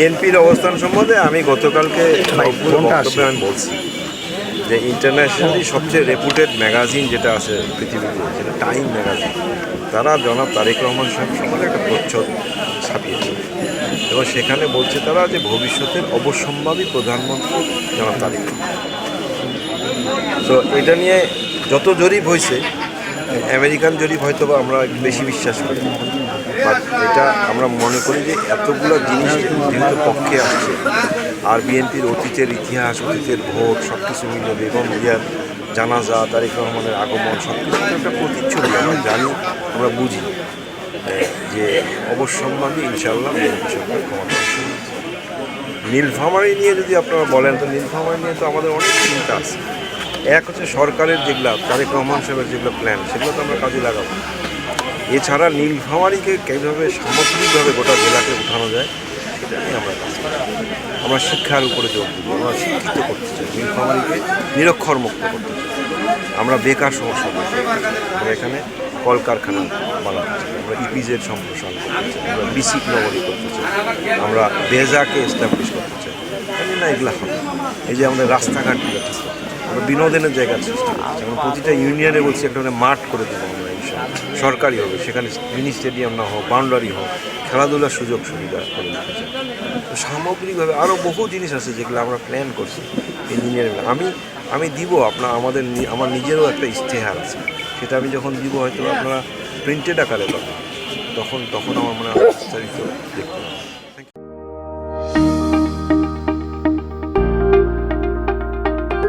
বিএনপির অবস্থান সম্বন্ধে আমি গতকালকে বক্তব্যে আমি বলছি যে ইন্টারন্যাশনালি সবচেয়ে রেপুটেড ম্যাগাজিন যেটা আছে পৃথিবীতে সেটা টাইম ম্যাগাজিন তারা জনাব তারেক রহমান সাহেব সম্বন্ধে একটা প্রচ্ছদ ছাপিয়েছে। এবং সেখানে বলছে তারা যে ভবিষ্যতের অবসম্ভাবী প্রধানমন্ত্রী জনাব তারেক রহমান। তো এটা নিয়ে যত জরিপ হয়েছে আমেরিকান জরিপ হয়তো বা আমরা বেশি বিশ্বাস করি। বাট এটা আমরা মনে করি যে এতগুলো জিনিস যেহেতু পক্ষে আসছে। আর বিএনপির অতীতের ইতিহাস, অতীতের ভোট সব কিছু মিলে বেগম জিয়ার জানাজা, তারেক রহমানের আগমন সব কিছু একটা প্রতিচ্ছবি। আমরা জানি, আমরা বুঝি যে অবশ্যম্ভাবী ইনশাল্লাহ বিএনপি সরকার ক্ষমতা নীলফামারি নিয়ে যদি আপনারা বলেন, তো নীলফামারি নিয়ে তো আমাদের অনেক চিন্তা আছে। এক হচ্ছে সরকারের যেগুলো তারেক রহমান সাহেবের যেগুলো প্ল্যান সেগুলো তো আমরা কাজে লাগাবো। এছাড়া নীলফামারিকে কীভাবে সামগ্রিকভাবে গোটা জেলাকে উঠানো যায় সেটা নিয়ে আমরা কাজ করি আমরা শিক্ষার উপরে জোর দিব, আমরা শিক্ষিত করতে চাই নীলফামারিকে নিরক্ষর মুক্ত করতে চাই। আমরা বেকার সমস্যা করতে আমরা এখানে কলকারখানা বানাতে চাই, আমরা ইপিজেড সম্প্রসারণ করতে চাই, আমরা বিসিক নগরী করতে চাই, আমরা বেজাকে এস্টাবলিশ করতে চাই। জানি না এগুলো হবে। এই যে আমাদের রাস্তাঘাটগুলো ঠিক করতে আমরা বিনোদনের জায়গা সৃষ্টি চাই আমরা প্রতিটা ইউনিয়নে বলছি একটা মানে মাঠ করে দেবো আমরা ইনশাআল্লাহ। সরকারি হবে, সেখানে মিনি স্টেডিয়াম না হোক, বাউন্ডারি হোক, খেলাধুলার সুযোগ সুবিধা করে দিতে চাই। সামগ্রিকভাবে আরও বহু জিনিস আছে যেগুলো আমরা প্ল্যান করছি ইঞ্জিনিয়ারিং আমি আমি দিব আপনার আমাদের আমার নিজেরও একটা ইশতেহার আছে। সেটা আমি যখন দিব হয়তো আপনারা প্রিন্টেড আকারে পাবেন। তখন তখন আমার মনে হয় বিস্তারিত।